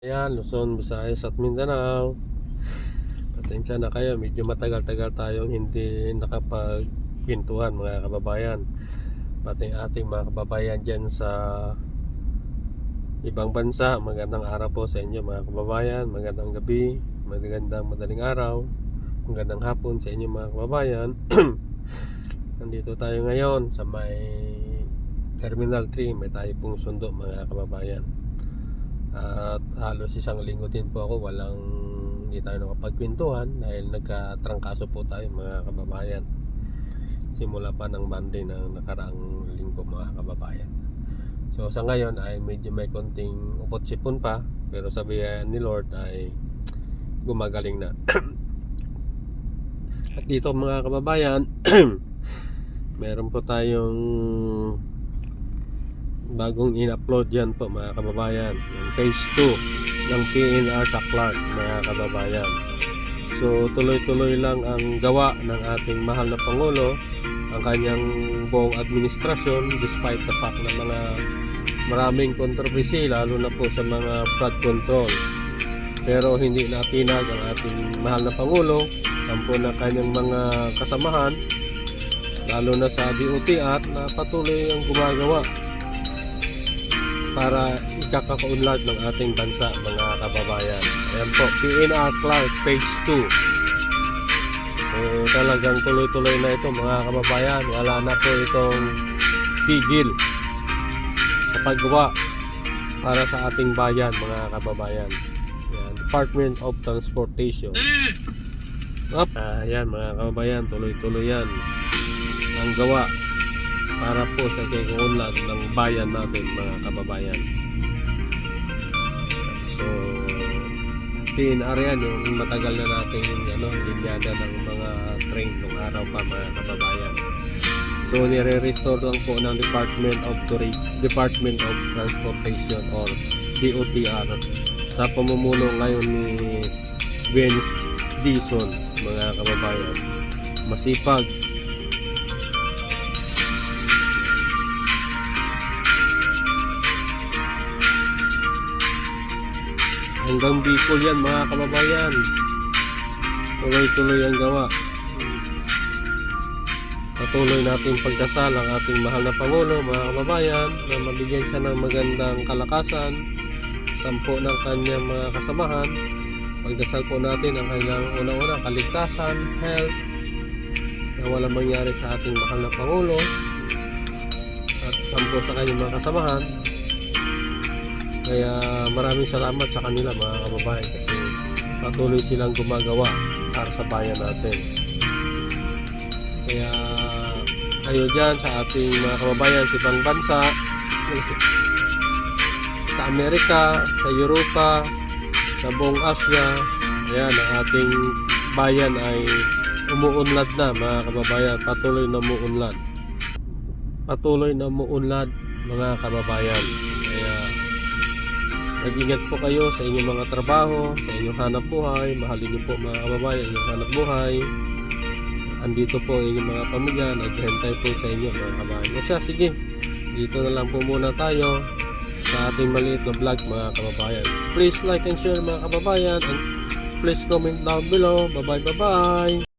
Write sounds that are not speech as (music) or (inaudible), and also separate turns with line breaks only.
Ayan, Luzon, Visayas at Mindanao. Pasensya na kayo, medyo matagal-tagal tayong hindi nakapagkwentuhan mga kababayan. Pati ating mga kababayan dyan sa ibang bansa. Magandang araw po sa inyo mga kababayan. Magandang gabi, magandang madaling araw, magandang hapon sa inyo mga kababayan. (clears throat) Nandito tayo ngayon sa may Terminal 3. May tayo pong sundo mga kababayan. At halos isang linggo din po ako walang hindi tayo nakapagkwentuhan dahil nagkatrangkaso po tayo mga kababayan. Simula pa ng Monday ng nakaraang linggo mga kababayan. So sa ngayon ay medyo may konting upot sipon pa pero sabihan ni Lord ay gumagaling na. (clears throat) At dito mga kababayan, (clears throat) meron po tayong bagong in-upload yan po mga kababayan. Yung phase 2 ng PNR sa Clark mga kababayan. So tuloy-tuloy lang ang gawa ng ating mahal na Pangulo ang kanyang buong administrasyon despite the fact na mga maraming kontrobersy lalo na po sa mga flood control. Pero hindi natinag ang ating mahal na Pangulo sampo na kanyang mga kasamahan lalo na sa DOTR na patuloy ang gumagawa para ikakaunlad ng ating bansa mga kababayan. Ayan po, PNR Clark Phase 2. So, talagang tuloy-tuloy na ito mga kababayan. Wala na po itong tigil sa paggawa para sa ating bayan mga kababayan. Ayan, Department of Transportation. Ah, yan mga kababayan, tuloy-tuloy yan ang gawa para po sa kikuunlad ng bayan natin mga kababayan. So, PNR yan yung matagal na natin yung ano, linyada ng mga train nung araw pa mga kababayan. So, nire-restore lang po ng Department of Department of Transportation or DOTR sa pamumuno ngayon ni Vince Dison mga kababayan. Masipag hanggang Bicol yan mga kababayan. Tuloy-tuloy ang gawa. Patuloy natin pagdasal ang ating mahal na Pangulo mga kababayan na mabigyan siya ng magandang kalakasan sampo ng kanyang mga kasamahan. Pagdasal po natin ang kanyang una-una kaligtasan, health na walang mangyari sa ating mahal na Pangulo. At sampo sa kanyang mga kasamahan kaya maraming salamat sa kanila mga kababayan kasi patuloy silang gumagawa para sa bayan natin. Kaya kayo dyan sa ating mga kababayan sa ibang bansa, (laughs) sa Amerika, sa Europa, sa buong Asia, ayan ang ating bayan ay umuunlad na mga kababayan, patuloy na umuunlad. Patuloy na umuunlad mga kababayan. Mag-ingat po kayo sa inyong mga trabaho, sa inyong hanap buhay. Mahalin niyo po mga kababayan inyong hanap buhay. Andito po ang inyong mga pamilya. Naghihintay po sa inyo mga kababayan. O siya, sige. Dito na lang po muna tayo sa ating maliit na vlog mga kababayan. Please like and share mga kababayan. And please comment down below. Bye bye bye bye.